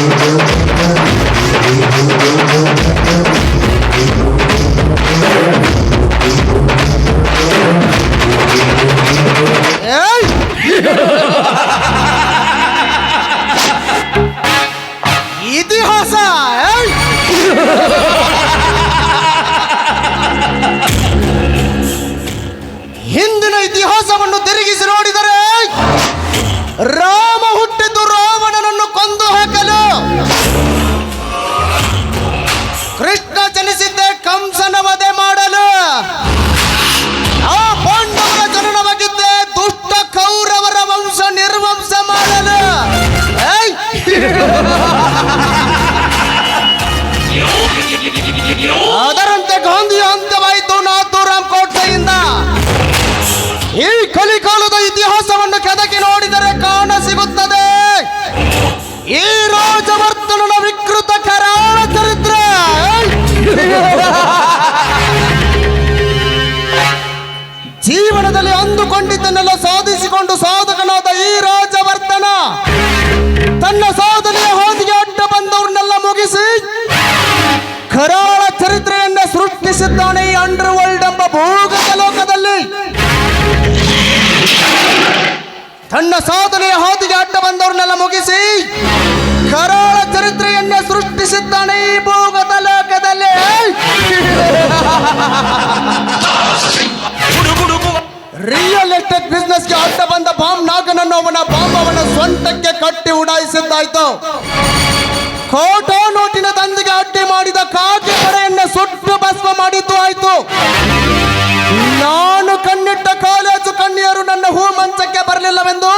Thank you. ಜೀವನದಲ್ಲಿ ಅಂದುಕೊಂಡಿದ್ದನ್ನೆಲ್ಲ ಸಾಧಿಸಿಕೊಂಡು ಸಾಧಕನಾದ ಈ ರಾಜವರ್ಧನ ತನ್ನ ಸಾಧನೆಯ ಹೋದಿಗೆ ಅಡ್ಡ ಬಂದವ್ರನ್ನೆಲ್ಲ ಮುಗಿಸಿ ಕರಾಳ ಚರಿತ್ರೆಯನ್ನ ಸೃಷ್ಟಿಸಿದ್ದಾನೆ ಈ ಅಂಡರ್ ವರ್ಲ್ಡ್ ಎಂಬ ಭೂಗತ ಲೋಕದಲ್ಲಿ. ತನ್ನ ಸಾಧನೆಯ ಹೋದಿಗೆ ಅಡ್ಡ ಬಂದವ್ರನ್ನೆಲ್ಲ ಮುಗಿಸಿ ಕರಾಳ ಚರಿತ್ರೆಯನ್ನೇ ಸೃಷ್ಟಿಸಿದ್ದಾನೆ ಈ ಭೂಗತ ಲೋಕದಲ್ಲಿ. ರಿಯಲ್ ಎಸ್ಟೇಟ್ ಬಿಸ್ನೆಸ್ಗೆ ಅಡ್ಡ ಬಂದ ಬಾಂಬ್ ನಾಗನನ್ನು ಅವನ ಬಾಂಬ್ ಅವನ ಸೊಂಟಕ್ಕೆ ಕಟ್ಟಿ ಉಡಾಯಿಸಿದ್ದಾಯ್ತು. ಕೋಟೋ ನೋಟಿನ ತಂದಿಗೆ ಅಡ್ಡಿ ಮಾಡಿದ ಕಾಗೆ ಪಡೆಯನ್ನ ಸುಟ್ಟು ಭಸ್ಮ ಮಾಡಿದ್ದು ಆಯ್ತು. ನಾನು ಕಣ್ಣಿಟ್ಟ ಕಾಲೇಜು ಕಣ್ಣಿಯರು ನನ್ನ ಹೂ ಮಂಚಕ್ಕೆ ಬರಲಿಲ್ಲವೆಂದು.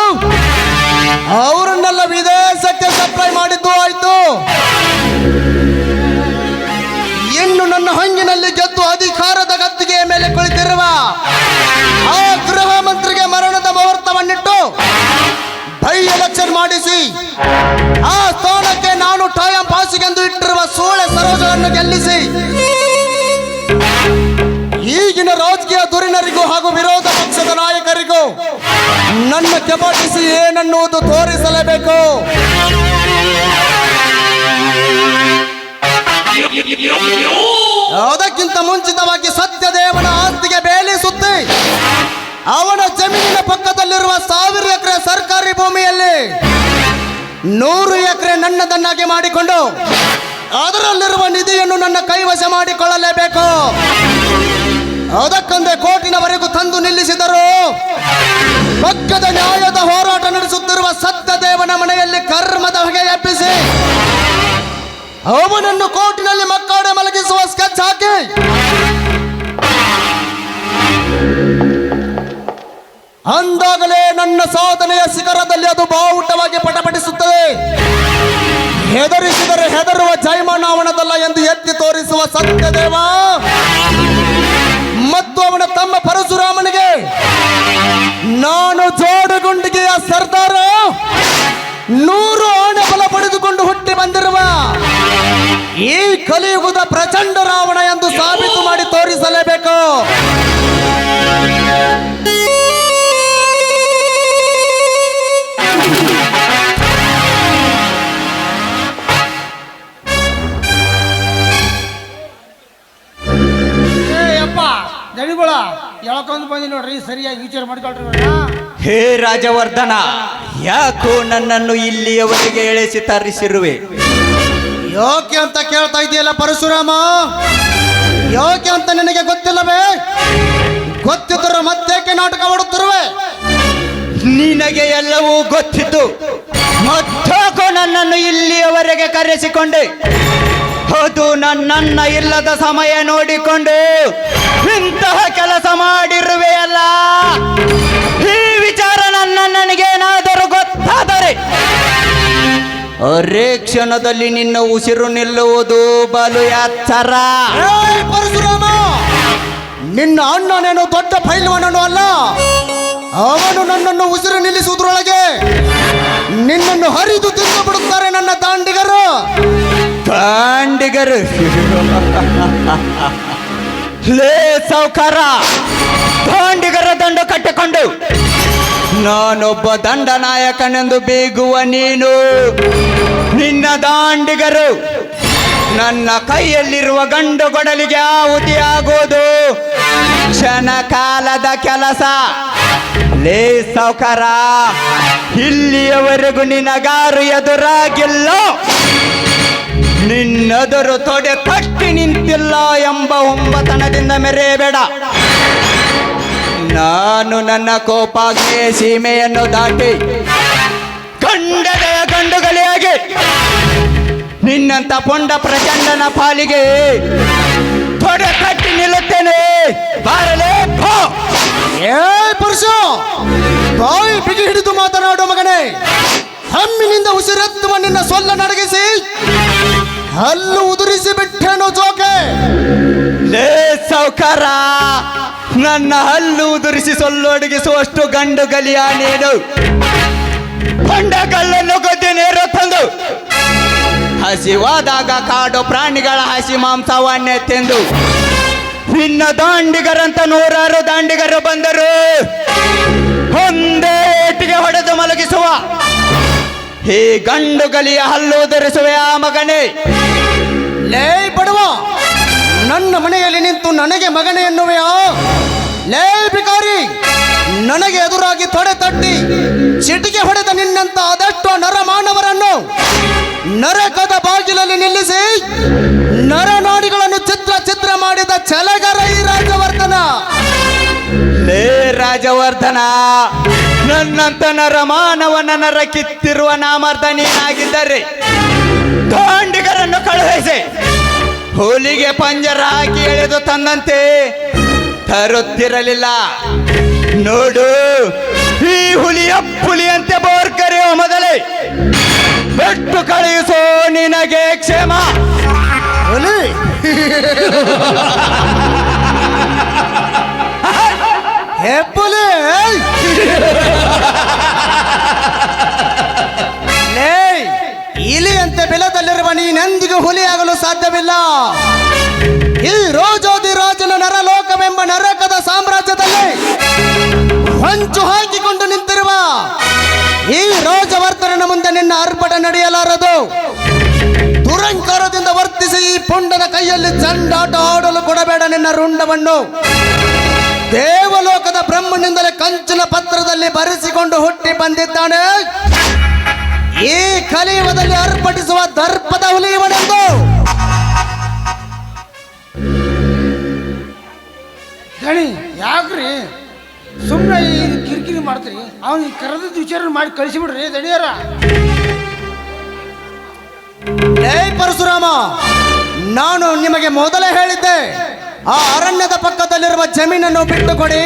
ರಾಜಕೀಯ ಧುರಿಣರಿಗೂ ಹಾಗೂ ವಿರೋಧ ಪಕ್ಷದ ನಾಯಕರಿಗೂ ನನ್ನ ಕೆಪಾಟಿಸಿ ಏನನ್ನುವುದು ತೋರಿಸಲೇಬೇಕು? ಅದಕ್ಕಿಂತ ಮುಂಚಿತವಾಗಿ ಸತ್ಯದೇವನ ಆಸ್ತಿಗೆ ಬೇಲಿ ಸುತ್ತಿ ಅವನ ಜಮೀನಿನ ಪಕ್ಕದಲ್ಲಿರುವ ಸಾವಿರ ಎಕರೆ ಸರ್ಕಾರಿ ಭೂಮಿಯಲ್ಲಿ ನೂರು ಎಕರೆ ನನ್ನದನ್ನಾಗಿ ಮಾಡಿಕೊಂಡು ಅದರಲ್ಲಿರುವ ನಿಧಿಯನ್ನು ನನ್ನ ಕೈವಶ ಮಾಡಿಕೊಳ್ಳಲೇಬೇಕು. ಅದಕ್ಕೊಂದೇ ಕೋರ್ಟಿನವರೆಗೂ ತಂದು ನಿಲ್ಲಿಸಿದರು. ಪಕ್ಕದ ನ್ಯಾಯದ ಹೋರಾಟ ನಡೆಸುತ್ತಿರುವ ಸತ್ಯದೇವನ ಮನೆಯಲ್ಲಿ ಕರ್ಮದ ಹೊಗೆ ಎಬ್ಬಿಸಿ, ಅವನನ್ನು ಕೋರ್ಟಿನಲ್ಲಿ ಮಕ್ಕಳೇ ಮಲಗಿಸುವ ಸ್ಕೆಚ್ ಹಾಕಿ. ಅಂದಾಗಲೇ ನನ್ನ ಸಾಧನೆಯ ಶಿಖರದಲ್ಲಿ ಅದು ಬಾವುಟವಾಗಿ ಪಟಪಟಿಸುತ್ತದೆ. ಹೆದರಿಸಿದರೆ ಹೆದರುವ ಜೈಮಾನಾವಣದಲ್ಲ ಎಂದು ಎತ್ತಿ ತೋರಿಸುವ ಸತ್ಯದೇವ. ಮತ್ತು ಅವನ ತಮ್ಮ ಪರಶುರಾಮನಿಗೆ ಬಂದಿ ನೋಡ್ರಿ ಸರಿಯಾಗಿ ವಿಚಾರ ಮಾಡ್ಕೊಳ್ರಿ. ಹೇ. ರಾಜವರ್ಧನ ಯಾಕೋ ನನ್ನನ್ನು ಇಲ್ಲಿಯವರೆಗೆ ಎಳೆಸಿ ತರಿಸಿರುವೆ? ಯೋಕೆ ಅಂತ ಕೇಳ್ತಾ ಇದೆಯಲ್ಲ ಪರಶುರಾಮ? ಯೋಕೆ ಅಂತ ನಿನಗೆ ಗೊತ್ತಿಲ್ಲವೇ? ಗೊತ್ತಿದ್ರು ಮತ್ತೇಕೆ ನಾಟಕ ಮಾಡುತ್ತಿರುವೆ? ನಿನಗೆ ಎಲ್ಲವೂ ಗೊತ್ತಿತ್ತು. ಮತ್ತೋಕೋ ನನ್ನನ್ನು ಇಲ್ಲಿಯವರೆಗೆ ಕರೆಸಿಕೊಂಡೆ. ಅದು ನನ್ನನ್ನ ಇಲ್ಲದ ಸಮಯ ನೋಡಿಕೊಂಡು ಇಂತಹ ಕೆಲಸ ಮಾಡಿರುವೆಯಲ್ಲ ಅರೇ ಕ್ಷಣದಲ್ಲಿ ನಿನ್ನ ಉಸಿರು ನಿಲ್ಲುವುದು ಬಲು ಯಾತ್ತರ ಪರಶುರಾಮ! ನಿನ್ನ ಅಣ್ಣನೇನು ದೊಡ್ಡ ಫೈಲ್ವನನು ಅಲ್ಲ? ಅವನು ನನ್ನನ್ನು ಉಸಿರು ನಿಲ್ಲಿಸುವುದರೊಳಗೆ ನಿನ್ನನ್ನು ಹರಿದು ತಿಂದು ಬಿಡುತ್ತಾರೆ ನನ್ನ ದಾಂಡಿಗರು. ದಾಂಡಿಗರು. ಲೇ ಸೌಕಾರ ದಾಂಡಿಗರ ದಂಡು ಕಟ್ಟಿಕೊಂಡು ನಾನೊಬ್ಬ ದಂಡನಾಯಕನೆಂದು ಬೀಗುವ ನೀನು. ನಿನ್ನ ದಾಂಡಿಗರು ನನ್ನ ಕೈಯಲ್ಲಿರುವ ಗಂಡು ಕೊಡಲಿಗೆ ಕ್ಷಣ ಕಾಲದ ಕೆಲಸ ಲೇ ಸೌಕರ. ಇಲ್ಲಿಯವರೆಗೂ ನಿನಗಾರು ಎದುರಾಗಿಲ್ಲ. ನಿನ್ನದರು ತೊಡೆ ಕಟ್ಟಿ ನಿಂತಿಲ್ಲ ಎಂಬ ಒಂಬತನದಿಂದ ಮೆರೆಯಬೇಡ. ನಾನು ನನ್ನ ಕೋಪಾಗೆ ಸೀಮೆಯನ್ನು ದಾಟಿ ಕಂಡದೆಯ ಗಂಡುಗಳಿಯಾಗಿ ನಿನ್ನಂತ ಪೊಂಡ ಪ್ರಚಂಡನ ಪಾಲಿಗೆ ತೊಡೆ ಕಟ್ಟಿ ನಿಲ್ಲುತ್ತೇನೆ. ಬಾರಲೇ ಏ ಪುರುಷ ಬಾಯಿ ಬಿಗಿ ಹಿಡಿದು ಮಾತನಾಡು ಮಗನೇ. ಹಮ್ಮಿನಿಂದ ಉಸಿರೆತ್ತುವ ನಿನ್ನ ಸೊಲ್ಲ ನಡಗಿಸಿ ಹಲ್ಲು ಉದುರಿಸಿ ಬಿಟ್ಟೆನು ಜೋಕೆ? ಲೇ ಸೌಕಾರ ನನ್ನ ಹಲ್ಲು ಉದುರಿಸಿ ಸೊಲ್ಲೊಡಗಿಸುವಷ್ಟು ಗಂಡು ಗಲಿಯ ನೀನು. ಬಂಡಗಲ್ಲನ್ನು ಗೊದ್ದೆ ನೇರು ತಂದು. ಹಸಿವಾದಾಗ ಕಾಡು ಪ್ರಾಣಿಗಳ ಹಸಿ ಮಾಂಸವನ್ನೇ ತಿಂದು. ನಿನ್ನ ದಾಂಡಿಗರಂತ ನೂರಾರು ದಾಂಡಿಗರು ಬಂದರು. ಒಂದೇ ಏಟಿಗೆ ಹೊಡೆದು ಮಲಗಿಸುವ. ಹೇ ಗಂಡು ಗಲಿಯ ಹಲ್ಲು ಧರಿಸುವೆ ಆ ಮಗನೇ. ಲೇ ಪಡುವ ನನ್ನ ನಿಂತು ನನಗೆ ಮಗನೇ ಎನ್ನುವೆಯೋ? ಲೇ ಭಿಕಾರಿ, ನನಗೆ ಎದುರಾಗಿ ತೊಡೆ ತಟ್ಟಿ, ಚಿಟಿಕೆ ಹೊಡೆದ ನಿನ್ನಂತ ಅದೆಷ್ಟೋ ನರಮಾನವರನ್ನು ನರಕದ ಬಾಗಿಲಲ್ಲಿ ನಿಲ್ಲಿಸಿ ನರನಾಡಿಗಳನ್ನು ಚಿತ್ರ ಚಿತ್ರ ಮಾಡಿದ ಚಲಗರ ಈ ರಾಜವರ್ಧನ. ಲೇ ರಾಜವರ್ಧನ, ನನ್ನಂತ ನರ ಮಾನವನ ನರ ಕಿತ್ತಿರುವ ನಾಮರ್ಧ ನೀನಾಗಿದ್ದರೆ ದಾಂಡಿಗರನ್ನು ಕಳುಹಿಸಿ. ಹುಲಿಗೆ ಪಂಜರ ಹಾಕಿ ಎಳೆದು ತಂದಂತೆ ತರುತ್ತಿರಲಿಲ್ಲ. ನೋಡು ಈ ಹುಲಿಯ ಪುಲಿಯಂತೆ ಬೋರ್ ಕರೆಯುವ ಮೊದಲೇ ಬೆಟ್ಟು ಕಳುಹಿಸೋ ನಿನಗೆ ಕ್ಷೇಮ. ಹುಲಿ ಹೆಪ್ಪುಲಿ ಇಲಿಯಂತೆ ಬೆಲದಲ್ಲಿರುವ ನೀನೆಂದಿಗೂ ಹುಲಿಯಾಗಲು ಸಾಧ್ಯವಿಲ್ಲ. ಈ ರೋಜೋದಿ ರಾಜನ ನರಲೋಕವೆಂಬ ನರಕದ ಸಾಮ್ರಾಜ್ಯದಲ್ಲಿ ಹೊಂಚು ಹಾಕಿಕೊಂಡು ನಿಂತಿರುವ ಈ ರೋಜವರ್ತನ ಮುಂದೆ ನಿನ್ನ ಅರ್ಪಟ ನಡೆಯಲಾರದು. ದುರಂಕಾರದಿಂದ ವರ್ತಿಸಿ ಈ ಪುಂಡನ ಕೈಯಲ್ಲಿ ಚಂಡಾಟ ಆಡಲು ಕೊಡಬೇಡ ನಿನ್ನ ರುಂಡವನ್ನು. ದೇವಲೋಕದ ಬ್ರಹ್ಮನಿಂದಲೇ ಕಂಚಿನ ಪತ್ರದಲ್ಲಿ ಬರೆಸಿಕೊಂಡು ಹುಟ್ಟಿ ಬಂದಿದ್ದಾನೆ. ಈ ಕಲಿಯುಗದಲ್ಲಿ ಅರ್ಪಡಿಸುವ ದರ್ಪದ ಹುಲಿಯವನೆಂದು. ದಣಿ ಯಾಕ್ರಿ? ಸುಮ್ಮನೆ ಈ ಕಿರಿಕಿರಿ ಮಾಡ್ತೀರಿ? ಅವನಿಗೆ ಕರೆದಿದ್ದ ವಿಚಾರ ಮಾಡಿ ಕಳಿಸಿಬಿಡ್ರಿ ದಣಿಯರ. ಲೇ ಪರಶುರಾಮ ನಾನು ನಿಮಗೆ ಮೊದಲೇ ಹೇಳಿದ್ದೆ ಆ ಅರಣ್ಯದ ಪಕ್ಕದಲ್ಲಿರುವ ಜಮೀನನ್ನು ಬಿಟ್ಟು ಕೊಡಿ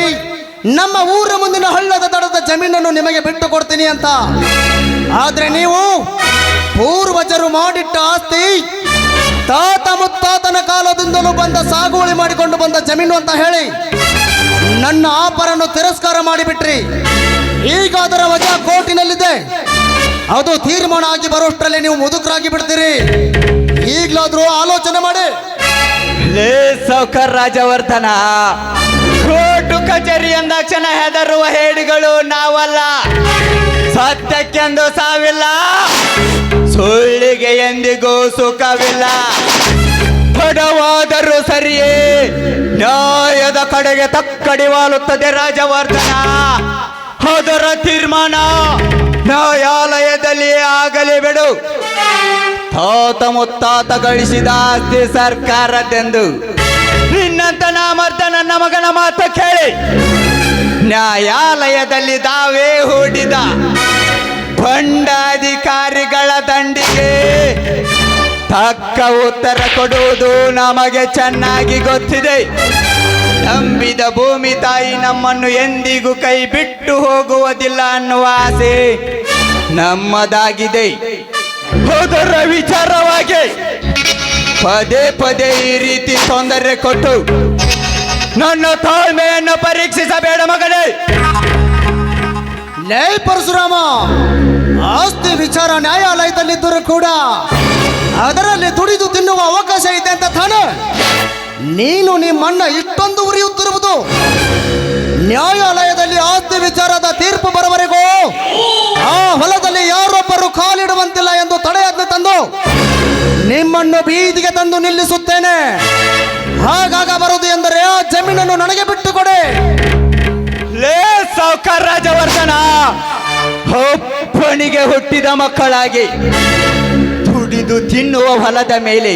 ನಮ್ಮ ಊರ ಮುಂದಿನ ಹಳ್ಳದ ದಡದ ಜಮೀನನ್ನು ನಿಮಗೆ ಬಿಟ್ಟು ಕೊಡ್ತೀನಿ ಅಂತ. ಆದ್ರೆ ನೀವು ಪೂರ್ವಜರು ಮಾಡಿಟ್ಟ ಆಸ್ತಿ ತಾತ ಮುತ್ತಾತನ ಕಾಲದಿಂದಲೂ ಬಂದ ಸಾಗುವಳಿ ಮಾಡಿಕೊಂಡು ಬಂದ ಜಮೀನು ಅಂತ ಹೇಳಿ ನನ್ನ ಆಪರನ್ನು ತಿರಸ್ಕಾರ ಮಾಡಿಬಿಟ್ರಿ. ಈಗ ಅದರ ವಜಾ ಕೋರ್ಟಿನಲ್ಲಿದೆ. ಅದು ತೀರ್ಮಾನ ಆಗಿ ಬರೋಷ್ಟರಲ್ಲಿ ನೀವು ಮುದುಕರಾಗಿ ಬಿಡ್ತೀರಿ. ಈಗಲಾದ್ರೂ ಆಲೋಚನೆ ಮಾಡಿ. ಲೇ ಸೌಕರ್ ರಾಜವರ್ಧನ ಕೋರ್ಟು ಕಚೇರಿ ಎಂದಾಕ್ಷಣ ಹೆದರುವ ಹೇಡಿಗಳು ನಾವಲ್ಲ. ಸತ್ಯಕ್ಕೆಂದು ಸಾವಿಲ್ಲ. ಸುಳ್ಳಿಗೆ ಎಂದಿಗೂ ಸುಖವಿಲ್ಲ. ಬಡವಾದರೂ ಸರಿಯೇ. ನ್ಯಾಯದ ಕಡೆಗೆ ತಕ್ಕಡಿ ವಾಲುತ್ತದೆ ರಾಜವರ್ಧನ. ಅದರ ತೀರ್ಮಾನ ನ್ಯಾಯಾಲಯದಲ್ಲಿ ಆಗಲಿ ಬಿಡು. ತಾತ ಮುತ್ತಾತ ಗಳಿಸಿದ ಆಸ್ತಿ ಸರ್ಕಾರದೆಂದು ನಿನ್ನಂತ ನಾಮರ್ಥ ನನ್ನ ಮಗನ ಮಾತು ಕೇಳಿ. ನ್ಯಾಯಾಲಯದಲ್ಲಿ ತಾವೇ ಹೂಡಿದ ಭಂಡಾಧಿಕಾರಿಗಳ ದಂಡಿಗೆ ತಕ್ಕ ಉತ್ತರ ಕೊಡುವುದು ನಮಗೆ ಚೆನ್ನಾಗಿ ಗೊತ್ತಿದೆ. ನಂಬಿದ ಭೂಮಿ ತಾಯಿ ನಮ್ಮನ್ನು ಎಂದಿಗೂ ಕೈ ಬಿಟ್ಟು ಹೋಗುವುದಿಲ್ಲ ಅನ್ನುವ ಆಸೆ ನಮ್ಮದಾಗಿದೆ. ಹೋದರ ವಿಚಾರವಾಗಿ ಪದೇ ಪದೇ ಈ ರೀತಿ ತೊಂದರೆ ಕೊಟ್ಟು ನನ್ನ ತಾಳ್ಮೆಯನ್ನು ಪರೀಕ್ಷಿಸಬೇಡ ಮಗನೇ. ಲೇ ಪರಶುರಾಮ, ಆಸ್ತಿ ವಿಚಾರ ನ್ಯಾಯಾಲಯದಲ್ಲಿದ್ದರೂ ಕೂಡ ಅದರಲ್ಲಿ ದುಡಿದು ತಿನ್ನುವ ಅವಕಾಶ ಇದೆ ಅಂತ ತಾನೆ. ನೀನು ನಿಮ್ಮಣ್ಣ ಇಷ್ಟೊಂದು ಉರಿಯುತ್ತಿರುವುದು. ನ್ಯಾಯಾಲಯದಲ್ಲಿ ಆಸ್ತಿ ವಿಚಾರದ ತೀರ್ಪು ಬರುವವರೆಗೂ ನಿಮ್ಮನ್ನು ಬೀದಿಗೆ ತಂದು ನಿಲ್ಲಿಸುತ್ತೇನೆ. ಹಾಗಾಗ ಬರುವುದು ಎಂದರೆ ಆ ಜಮೀನನ್ನು ನನಗೆ ಬಿಟ್ಟು ಕೊಡಿ ಲೇ ರಾಜವರ್ಧನ ಒಬ್ಬನಿಗೆ ಹುಟ್ಟಿದ ಮಕ್ಕಳಾಗಿ ದುಡಿದು ತಿನ್ನುವ ಹೊಲದ ಮೇಲೆ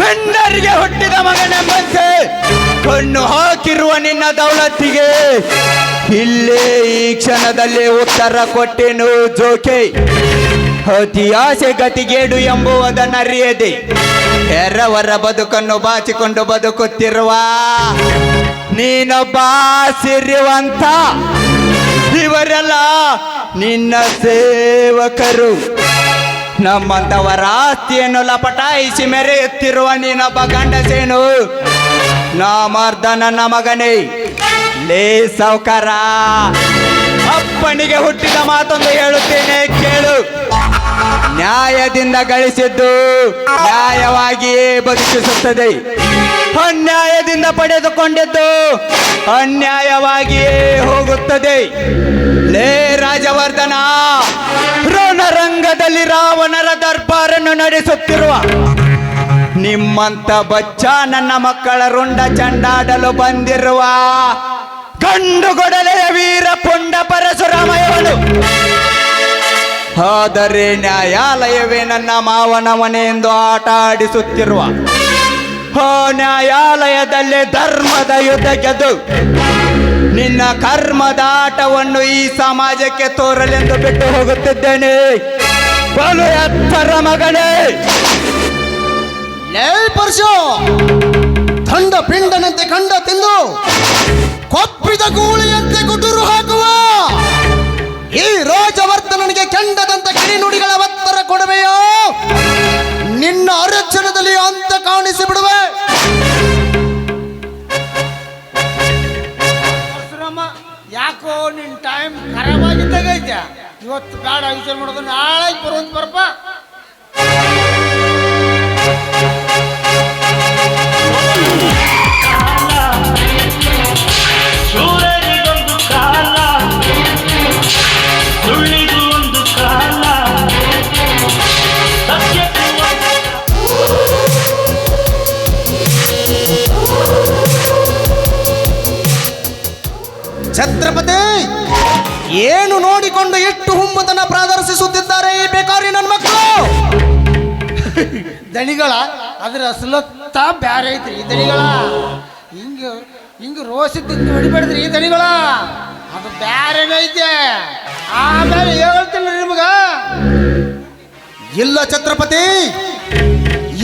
ಬೆಂದರಿಗೆ ಹುಟ್ಟಿದ ಮಗನೆಂಬಂತೆ ಕಣ್ಣು ಹಾಕಿರುವ ನಿನ್ನ ದೌಲತ್ತಿಗೆ ಇಲ್ಲೇ ಈ ಕ್ಷಣದಲ್ಲಿ ಉತ್ತರ ಕೊಟ್ಟೆನು ಜೋಕೆ. ಅತಿ ಆಸೆ ಗತಿಗೇಡು ಎಂಬುವುದನ್ನರಿಯದೆ ಎರವರ ಬದುಕನ್ನು ಬಾಚಿಕೊಂಡು ಬದುಕುತ್ತಿರುವ ನೀನೊಬ್ಬ ಸಿರಿವಂತ ಇವರೆಲ್ಲ ನಿನ್ನ ಸೇವಕರು. ನಮ್ಮಂತವರ ಆಸ್ತಿಯನ್ನು ಲಪಟಾಯಿಸಿ ಮೆರೆಯುತ್ತಿರುವ ನೀನೊಬ್ಬ ಗಂಡಸೇನು ನಾಮರ್ದ ನನ್ನ ಮಗನೇ ಲೇ ಸಾವುಕಾರ. ಅಪ್ಪನಿಗೆ ಹುಟ್ಟಿದ ಮಾತೊಂದು ಹೇಳುತ್ತೇನೆ, ಕೇಳು. ನ್ಯಾಯದಿಂದ ಗಳಿಸಿದ್ದು ನ್ಯಾಯವಾಗಿಯೇ ಬದುಕಿಸುತ್ತದೆ. ಅನ್ಯಾಯದಿಂದ ಪಡೆದುಕೊಂಡಿದ್ದು ಅನ್ಯಾಯವಾಗಿಯೇ ಹೋಗುತ್ತದೆ. ಲೇ ರಾಜವರ್ಧನ, ರಣರಂಗದಲ್ಲಿ ರಾವಣರ ದರ್ಬಾರನ್ನು ನಡೆಸುತ್ತಿರುವ ನಿಮ್ಮಂತ ಬಚ್ಚ ನನ್ನ ಮಕ್ಕಳ ರುಂಡ ಚಂಡಾಡಲು ಬಂದಿರುವ ಗಂಡುಗೊಡಲೆಯ ವೀರ ಪುಂಡ ಪರಶುರಾಮಯವನು. ಆದರೆ ನ್ಯಾಯಾಲಯವೇ ನನ್ನ ಮಾವನ ಎಂದು ಆಟ ಆಡಿಸುತ್ತಿರುವ. ಹೋ ನ್ಯಾಯಾಲಯದಲ್ಲಿ ಧರ್ಮದ ಯುದ್ಧ ಗೆದ್ದು ನಿನ್ನ ಕರ್ಮದ ಆಟವನ್ನು ಈ ಸಮಾಜಕ್ಕೆ ತೋರಲೆಂದು ಬಿಟ್ಟು ಹೋಗುತ್ತಿದ್ದೇನೆ. ಬಲು ಎತ್ತರ ಮಗನೇ. ಲೇ ಪರಶು ದಂಡ ಪಿಂಡನಂತೆ ಕಂಡ ತಿಂದು. ಕೊಪ್ಪಿದ ಗೂಳಿಯಂತೆ ಗುಡುರು ಹಾಕುವ. ಈ ರಾಜವರ್ಧನನಿಗೆ ಕೆಂಡದಂತ ಕಿರಿನುಡಿಗಳ ಒತ್ತರ ಕೊಡುವೆಯೋ? ನಿನ್ನ ಅರಚನದಲ್ಲಿ ಅಂತ ಕಾಣಿಸಿ ಬಿಡುವೆ. ಯಾಕೋ ನಿನ್ ಟೈಮ್ ಖರಾಬಾಗಿದ್ದಾಗೈತೆ ಇವತ್ತು ಬೇಡ ವಿಚಾರ ಮಾಡೋದು ನಾಳೆ ಬರುವಂತ ಬರಪ್ಪ ಛತ್ರಪತಿ! ಏನು ನೋಡಿಕೊಂಡು ಎಷ್ಟು ಹುಮ್ಮತನ ಪ್ರದರ್ಶಿಸುತ್ತಿದ್ದಾರೆ ಈ ಬೇಕಾರಿ ನನ್ನ ಮಕ್ಕಳು? ದಣಿಗಳ, ಅದ್ರ ಅಸಲತ್ತ ಬ್ಯಾರೆ ಐತ್ರಿ ಈ ದಣಿಗಳ. ಹಿಂಗ ಹಿಂಗ ರೋಸಿದ್ದು ಹೊಡಿಬೇಡ್ರಿ ಈ ದಣಿಗಳ. ಅದು ಬ್ಯಾರೆ ಐತೆ. ಆಮೇಲೆ ಹೇಳ್ತೀನಿ ನಿಮಗ. ಇಲ್ಲ ಛತ್ರಪತಿ,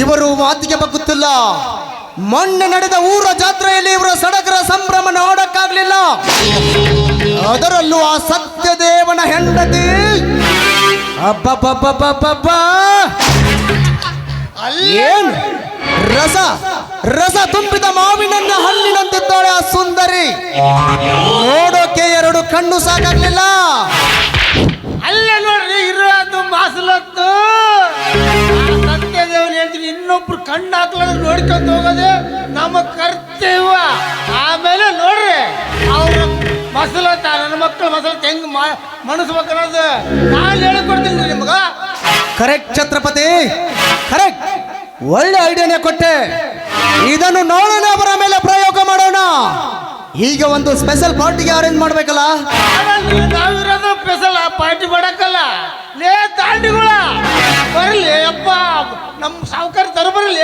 ಇವರು ಮಾತಿಗೆ ಬಗ್ಗುತ್ತಿಲ್ಲ. ಮೊನ್ನೆ ನಡೆದ ಊರ ಜಾತ್ರೆಯಲ್ಲಿ ಇವರ ಸಡಗರ ಸಂಭ್ರಮ ನೋಡಕ್ಕಾಗ್ಲಿಲ್ಲ ಅದರಲ್ಲೂ ಆ ಸತ್ಯದೇವನ ಹೆಂಡತಿ. ಅಬ್ಬಬ್ಬಬ್ಬಬ್ಬಬ್ಬ ಅಲ್ಲೇನು ರಸ ರಸ ತುಂಬಿದ ಮಾವಿನನ್ನ ಹಣ್ಣಿನಂತಿದ್ದಾಳೆ ಆ ಸುಂದರಿ. ನೋಡೋಕೆ ಎರಡು ಕಣ್ಣು ಸಾಕಾಗ್ಲಿಲ್ಲ. ಅಲ್ಲೇ ನೋಡ್ರಿ, ಇರೋದು ಮಾಸಲತ್ತು. ಸತ್ಯದೇವನ್ ಹೇಳ್ತೀನಿ ಇನ್ನೊಬ್ರು ಕಣ್ಣು ಹಾಕ್ಲಾರ ನೋಡ್ಕೊಂತ ಹೋಗೋದು ನಮ್ಮ ಕರ್ತವ್ಯ. ಆಮೇಲೆ ನೋಡ್ರಿ ಅವ್ರ ಮಸಲ ನನ್ನ ಮಕ್ಕಳು ಮಸಲ ಹೆಂಗ್ ಮನಸ್ಬೇಕನ್ನೋದು ನಾನು ಹೇಳ್ಕೊಡ್ತೀನಿ ನಿಮ್ಗ. ಕರೆಕ್ಟ್ ಛತ್ರಪತಿ. ಕರೆಕ್ಟ್ ಒಳ್ಳೆ ಐಡಿಯಾನೇ ಕೊಟ್ಟೆ. ಇದನ್ನು ನೋಡೋಣ ಅವರ ಮೇಲೆ ಪ್ರಯೋಗ ಮಾಡೋಣ. ಈಗ ಒಂದು ಸ್ಪೆಷಲ್ ಪಾರ್ಟಿಗೆ ಅರೇಂಜ್ ಮಾಡ್ಬೇಕಲ್ಲ? ನಾವಿರೋದು ಸ್ಪೆಷಲ್ ಪಾರ್ಟಿ ಮಾಡಕ್ಕಲ್ಲ. ಲೇ ದಾಂಡಿಗಳ ಬರಲಿ ಅಪ್ಪ. ನಮ್ಮ ಸಾವುಕಾರ ತರ ಬರಲಿ